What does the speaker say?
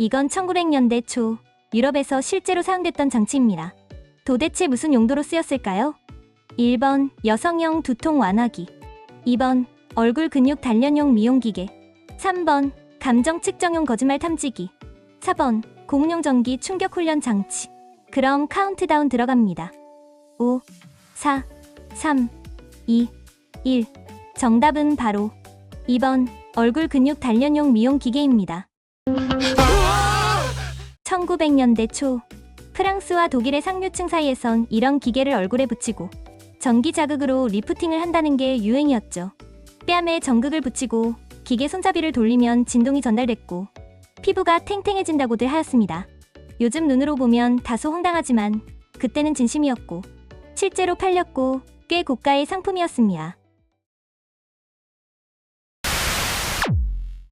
이건 1900년대 초 유럽에서 실제로 사용됐던 장치입니다. 도대체 무슨 용도로 쓰였을까요? 1번 여성용 두통 완화기 2번 얼굴 근육 단련용 미용기계 3번 감정 측정용 거짓말 탐지기 4번 공룡 전기 충격 훈련 장치 그럼 카운트다운 들어갑니다. 5 4 3 2 1 정답은 바로 2번 얼굴 근육 단련용 미용 기계입니다. 1900년대 초 프랑스와 독일의 상류층 사이에선 이런 기계를 얼굴에 붙이고 전기 자극으로 리프팅을 한다는 게 유행이었죠. 뺨에 전극을 붙이고 기계 손잡이를 돌리면 진동이 전달됐고 피부가 탱탱해진다고들 하였습니다. 요즘 눈으로 보면 다소 황당하지만 그때는 진심이었고 실제로 팔렸고 꽤 고가의 상품이었습니다.